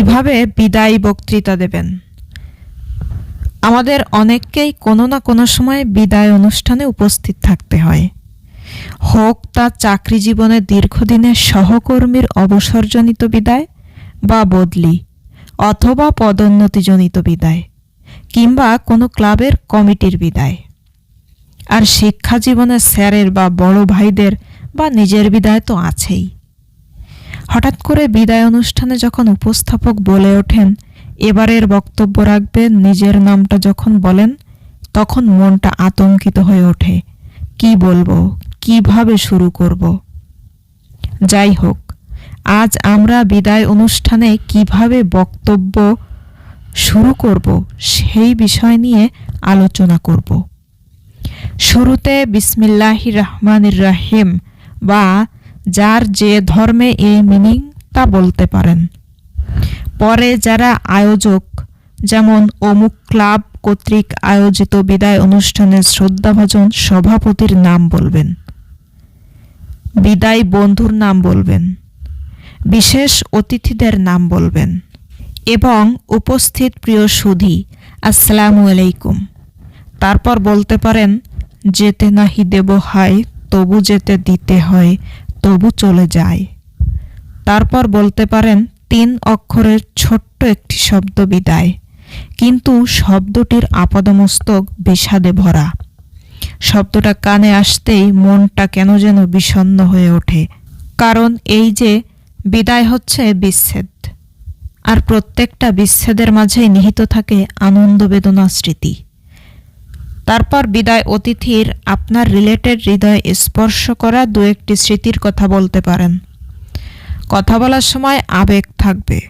কীভাবে বিদায়ী বক্তৃতা দেবেন? আমাদের অনেককেই কোনো না কোনো সময় বিদায় অনুষ্ঠানে উপস্থিত থাকতে হয়। হোক তা চাকরি জীবনে দীর্ঘদিনের সহকর্মীর অবসরজনিত বিদায় বা বদলি, অথবা পদোন্নতিজনিত বিদায়, কিংবা কোনো ক্লাবের কমিটির বিদায়। আর শিক্ষা জীবনে স্যারের বা বড় ভাইদের বা নিজের বিদায় তো আছেই। হঠাৎ করে বিদায় অনুষ্ঠানে যখন উপস্থাপক বলে ওঠেন, এবারের বক্তব্য রাখবেন নিজের নামটা যখন বলেন, তখন মনটা আতঙ্কিত হয়ে ওঠে। কি বলব? কীভাবে শুরু করব? যাই হোক, আজ আমরা বিদায় অনুষ্ঠানে কীভাবে বক্তব্য শুরু করব সেই বিষয় নিয়ে আলোচনা করব। শুরুতে বিসমিল্লাহি রহমানির রাহিম বা যার যে ধর্মে এই মিনিং তা বলতে পারেন। পরে যারা আয়োজক, যেমন অমুক ক্লাব কর্তৃক আয়োজিত বিদায় অনুষ্ঠানের শ্রদ্ধাভাজন সভাপতির নাম বলবেন। বিদায় বন্ধুর নাম বলবেন। বিশেষ অতিথিদের নাম বলবেন। এবং উপস্থিত প্রিয় সুধী, আসসালামু আলাইকুম। তারপর বলতে পারেন, যেতে নাহি দেব হয়, তবু যেতে দিতে হয় তবু চলে যায়। তারপর বলতে পারেন, তিন অক্ষরের ছোট্ট একটি শব্দ বিদায়। কিন্তু শব্দটির আপাদমস্তক বিষাদে ভরা। শব্দটা কানে আসতেই মনটা কেন যেন বিষণ্ণ হয়ে ওঠে। কারণ এই যে বিদায় হচ্ছে বিচ্ছেদ। আর প্রত্যেকটা বিচ্ছেদের মাঝেই নিহিত থাকে আনন্দ বেদনা স্মৃতি তারপর বিদায় অতিথির আপনার রিলেটেড হৃদয় স্পর্শ করা দু একটি স্মৃতির কথা বলতে পারেন। কথা বলার সময় আবেগ থাকবে,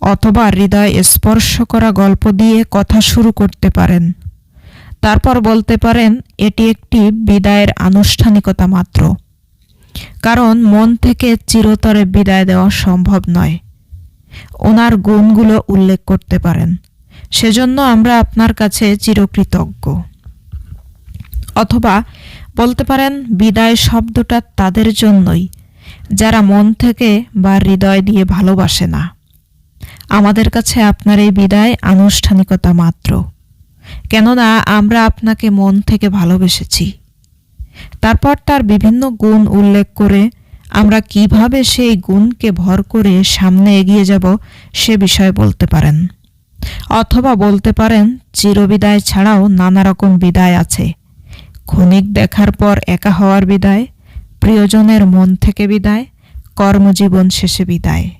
অথবা হৃদয় স্পর্শ করা গল্প দিয়ে কথা শুরু করতে পারেন। তারপর বলতে পারেন, এটি একটি বিদায়ের আনুষ্ঠানিকতা মাত্র। কারণ মন থেকে চিরতরে বিদায় দেওয়া সম্ভব নয়। ওনার গুণগুলো উল্লেখ করতে পারেন। সেজন্য আমরা আপনার কাছে চিরকৃতজ্ঞ। অথবা বলতে পারেন বিদায় শব্দটা তাদের জন্যই, যারা মন থেকে বা হৃদয় দিয়ে ভালোবাসে না। আমাদের কাছে আপনার এই বিদায় আনুষ্ঠানিকতা মাত্র। কেননা আমরা আপনাকে মন থেকে ভালোবেসেছি। তারপর তার বিভিন্ন গুণ উল্লেখ করে আমরা কীভাবে সেই গুণকে ভর করে সামনে এগিয়ে যাব সে বিষয়ে বলতে পারেন। অথবা বলতে পারেন, চিরবিদায় ছাড়াও নানা রকম বিদায় আছে। ক্ষণিক দেখার পর একা হওয়ার বিদায়, প্রিয়জনের মন থেকে বিদায়, কর্মজীবন শেষে বিদায়।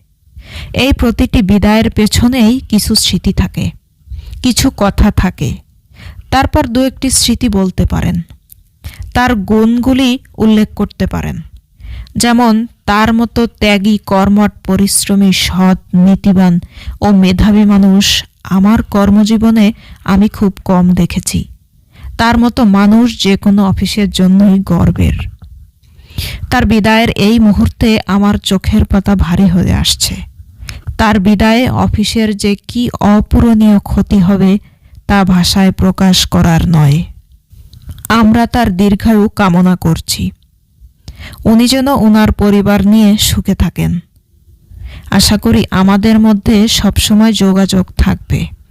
এই প্রতিটি বিদায়ের পেছনেই কিছু স্মৃতি থাকে, কিছু কথা থাকে। তারপর দু একটি স্মৃতি বলতে পারেন। তার গুণগুলি উল্লেখ করতে পারেন। যেমন, তার মতো ত্যাগী কর্মট পরিশ্রমী, সৎ, নীতিবান ও মেধাবী মানুষ আমার কর্মজীবনে আমি খুব কম দেখেছি। তার মতো মানুষ যে কোনো অফিসের জন্যই গর্বের। তার বিদায়ের এই মুহূর্তে আমার চোখের পাতা ভারী হয়ে আসছে। তার বিদায়ে অফিসের যে কি অপূরণীয় ক্ষতি হবে তা ভাষায় প্রকাশ করার নয়। আমরা তার দীর্ঘায়ু কামনা করছি। উনি যেন ওনার পরিবার নিয়ে সুখে থাকেন। আশা করি আমাদের মধ্যে সবসময় যোগাযোগ থাকবে।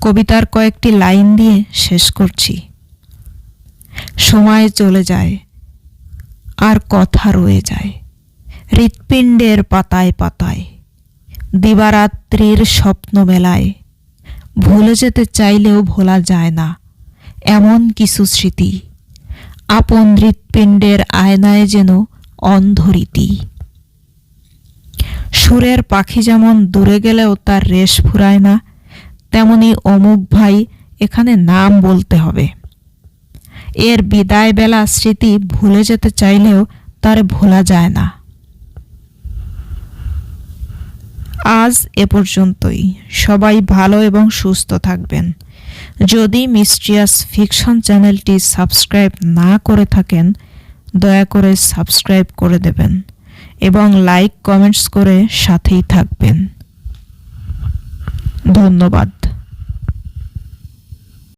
কবিতার কয়েকটি লাইন দিয়ে শেষ করছি। সময় চলে যায়, আর কথা রয়ে যায়। হৃৎপিণ্ডের পাতায় পাতায়, দিবারাত্রির স্বপ্ন মেলায়। ভুলে যেতে চাইলেও ভোলা যায় না এমন কিছু স্মৃতি। আপন হৃৎপিণ্ডের আয়নায় যেন অন্ধরীতি। সুরের পাখি যেমন দূরে গেলেও তার রেশ ফুরায় না তেমনি অমুক ভাই এখানে নাম বলতে হবে। এর বিদায় বেলা স্মৃতি ভুলে যেতে চাইলেও তার ভোলা যায় না। আজ এ পর্যন্তই। সবাই ভালো এবং সুস্থ থাকবেন। যদি মিস্ট্রিয়াস ফিকশন চ্যানেলটি সাবস্ক্রাইব না করে থাকেন, দয়া করে সাবস্ক্রাইব করে দেবেন এবং লাইক, কমেন্টস করে সাথেই থাকবেন। ধন্যবাদ।